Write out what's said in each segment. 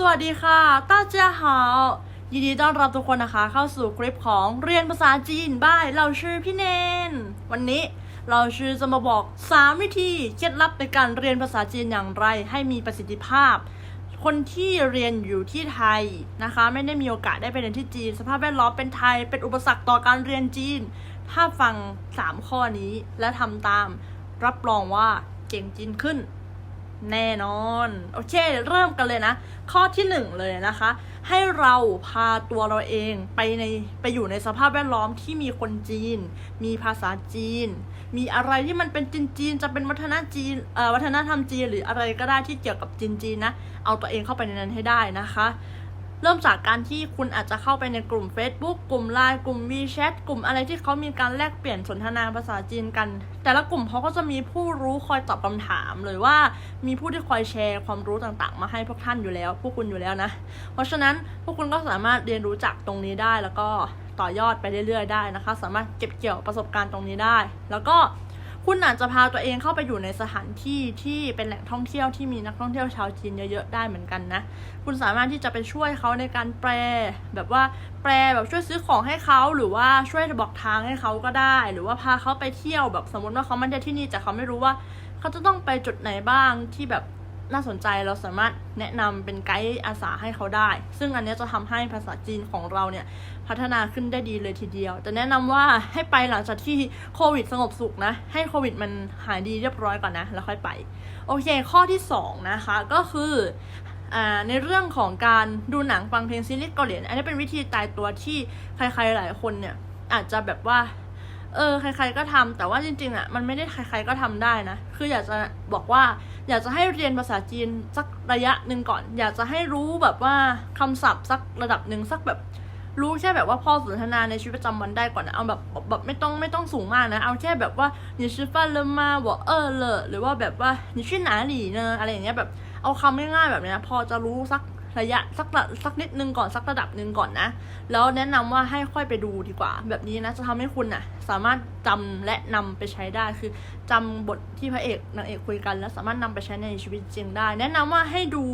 สวัสดีค่ะต้าเจ้าหายินดีต้อนรับทุกคนนะคะ เข้าสู่คลิปของเรียนภาษาจีนบ้ายเราชื่อพี่เนน วันนี้เราชื่อจะมาบอก 3 วิธีเคล็ดลับในการเรียนภาษาจีนอย่างไร ให้มีประสิทธิภาพ คนที่เรียนอยู่ที่ไทยนะคะ ไม่ได้มีโอกาสได้ไปเรียนที่จีน สภาพแวดล้อมเป็นไทย เป็นอุปสรรคต่อการเรียนจีน ถ้าฟัง 3 ข้อนี้และทำตาม รับรองว่าเก่งจีนขึ้น แน่นอน โอเค เริ่มกันเลยนะ ข้อที่หนึ่งเลยนะคะ ให้เราพาตัวเราเองไปในไปอยู่ในสภาพแวดล้อมที่มีคนจีน มีภาษาจีน มีอะไรที่มันเป็นจีนจีนจะเป็นวัฒนจีนวัฒนธรรมจีนหรืออะไรก็ได้ที่เกี่ยวกับจีนจีนนะ เอาตัวเองเข้าไปในนั้นให้ได้นะคะ เริ่มจากการที่คุณอาจจะเข้าไปในกลุ่ม Facebook กลุ่ม Line กลุ่ม WeChat กลุ่มอะไรที่เขามีการแลกเปลี่ยนสนทนาภาษาจีนกัน แต่ละกลุ่มเขาก็จะมีผู้รู้คอยตอบคำถาม หรือว่ามีผู้ที่คอยแชร์ความรู้ต่างๆ มาให้พวกท่านอยู่แล้ว พวกคุณอยู่แล้วนะ เพราะฉะนั้นพวกคุณก็สามารถเรียนรู้จากตรงนี้ได้แล้วก็ต่อยอดไปเรื่อยๆได้นะคะ สามารถเก็บเกี่ยวประสบการณ์ตรงนี้ได้ แล้วก็ คุณอาจจะพาตัวเองเข้าไปอยู่ในสถานที่ที่เป็นแหล่งท่องเที่ยวที่มีนักท่องเที่ยวชาวจีนเยอะๆได้เหมือนกันนะ คุณสามารถที่จะไปช่วยเขาในการแปล แบบว่าแปลแบบช่วยซื้อของให้เขาหรือว่าช่วยบอกทางให้เขาก็ได้ หรือว่าพาเขาไปเที่ยวแบบสมมติว่าเขามาเที่ยวที่นี่แต่เขาไม่รู้ว่า เขาจะต้องไปจุดไหนบ้างที่แบบ น่าสนใจเราสามารถแนะนำเป็นไกด์อาสาให้เขาได้ ซึ่งอันนี้จะทำให้ภาษาจีนของเราเนี่ยพัฒนาขึ้นได้ดีเลยทีเดียว แต่แนะนำว่าให้ไปหลังจากที่โควิดสงบสุขนะ ให้โควิดมันหายดีเรียบร้อยก่อนนะ แล้วค่อยไป โอเค ข้อที่ 2 นะคะ ก็คือในเรื่องของการดูหนังฟังเพลงซีรีส์เกาหลีอันนี้เป็นวิธีตายตัวที่ใครๆหลายคนเนี่ยอาจจะแบบว่าเออใครๆก็ทำแต่ว่าจริงๆอะมันไม่ได้ใครๆก็ทำได้นะ คืออยากจะบอกว่า อยากจะให้เรียนภาษาจีนสักระยะหนึ่งก่อน อยากจะให้รู้แบบว่าคำศัพท์สักระดับหนึ่งสักแบบ รู้แค่แบบว่าพอสนทนาในชีวิตประจำวันได้ก่อนนะ เอาแบบแบบไม่ต้องไม่ต้องสูงมากนะ เอาแค่แบบว่า你吃饭了吗我饿了หรือว่าแบบว่า你去哪里呢อะไรอย่างเงี้ยแบบเอาคำง่ายๆแบบเนี้ยพอจะรู้สัก ระยะสักระสักนิดนึงก่อนสักระดับหนึ่งก่อนนะ แล้วแนะนำว่าให้ค่อยไปดูดีกว่า แบบนี้นะจะทำให้คุณน่ะสามารถจำและนำไปใช้ได้คือจำบทที่พระเอกนางเอกคุยกัน แล้วสามารถนำไปใช้ในชีวิตจริงได้ แนะนำว่าให้ดู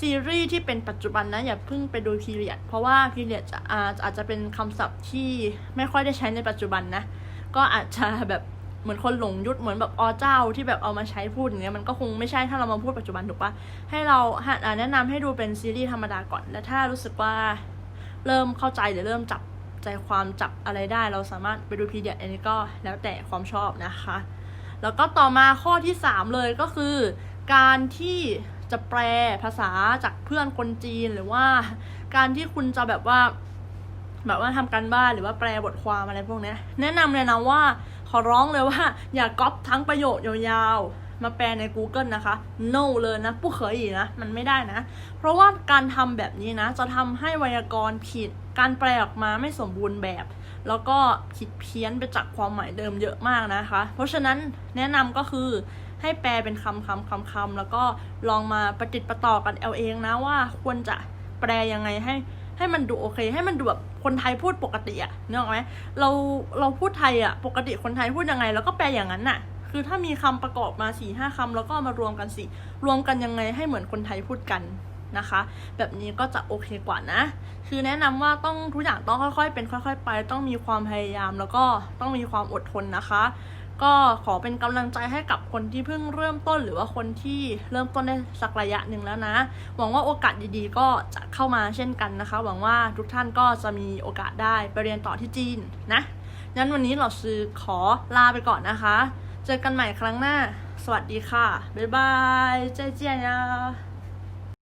ซีรีส์ที่เป็นปัจจุบันนะอย่าเพิ่งไปดูพีเรียดเพราะว่าพีเรียดจะอาอาจจะเป็นคำศัพท์ที่ไม่ค่อยได้ใช้ในปัจจุบันนะก็อาจจะแบบ เหมือนคนหลงยุคเหมือนแบบอเจ้าที่แบบเอามาใช้พูดอย่างเงี้ยมันก็คงไม่ใช่ถ้าเรามาพูดปัจจุบันถูกปะให้เราแนะนำให้ดูเป็นซีรีส์ธรรมดาก่อน แล้วถ้ารู้สึกว่าเริ่มเข้าใจหรือเริ่มจับใจความจับอะไรได้ เราสามารถไปดูพีเดียอันนี้ก็แล้วแต่ความชอบนะคะ แล้วก็ต่อมาข้อที่ 3 เลยก็คือ การที่จะแปลภาษาจากเพื่อนคนจีนหรือว่า การที่คุณจะแบบว่า แบบว่าทำการบ้านหรือว่าแปลบทความอะไรพวกเนี้ยแนะนำเลยนะว่า ขอร้องเลยว่าอย่าก๊อปทั้งประโยคยาวๆ มาแปลใน Google นะคะ no เลยนะผู้เคยอีนะ มันไม่ได้นะ เพราะว่าการทำแบบนี้นะ จะทำให้ไวยากรณ์ผิด การแปลออกมาไม่สมบูรณ์แบบ แล้วก็ผิดเพี้ยนไปจากความหมายเดิมเยอะมากนะคะ เพราะฉะนั้นแนะนำก็คือให้แปลเป็นคำคำคำคำแล้วก็ลองมาประติดประต่อกันเอาเองนะว่าควรจะแปลยังไงให้ให้มันดูโอเค ให้มันดูแบบ คนไทยพูดปกติอะนึกออกไหมเราเราพูดไทยอะปกติคนไทยพูดยังไงเราก็แปลอย่างนั้นน่ะคือถ้ามีคำประกอบมาสี่ห้าคำแล้วก็มารวมกันสิรวมกันยังไงให้เหมือนคนไทยพูดกันนะคะ แบบนี้ก็จะโอเคกว่านะ คือแนะนำว่าต้องทุกอย่างต้องค่อยๆ เป็นค่อย ๆ ไป ต้องมีความพยายามแล้วก็ต้องมีความอดทนนะคะ ก็ขอเป็นกำลังใจให้กับคนที่เพิ่งเริ่มต้น หรือว่าคนที่เริ่มต้นได้สักระยะหนึ่งแล้วนะ หวังว่าโอกาสดีๆ ก็จะเข้ามาเช่นกันนะคะ หวังว่าทุกท่านก็จะมีโอกาสได้ไปเรียนต่อที่จีนนะงั้นวันนี้เราซื้อขอลาไปก่อนนะคะ เจอกันใหม่ครั้งหน้า สวัสดีค่ะ บ๊ายบาย เจ๊เจียนยา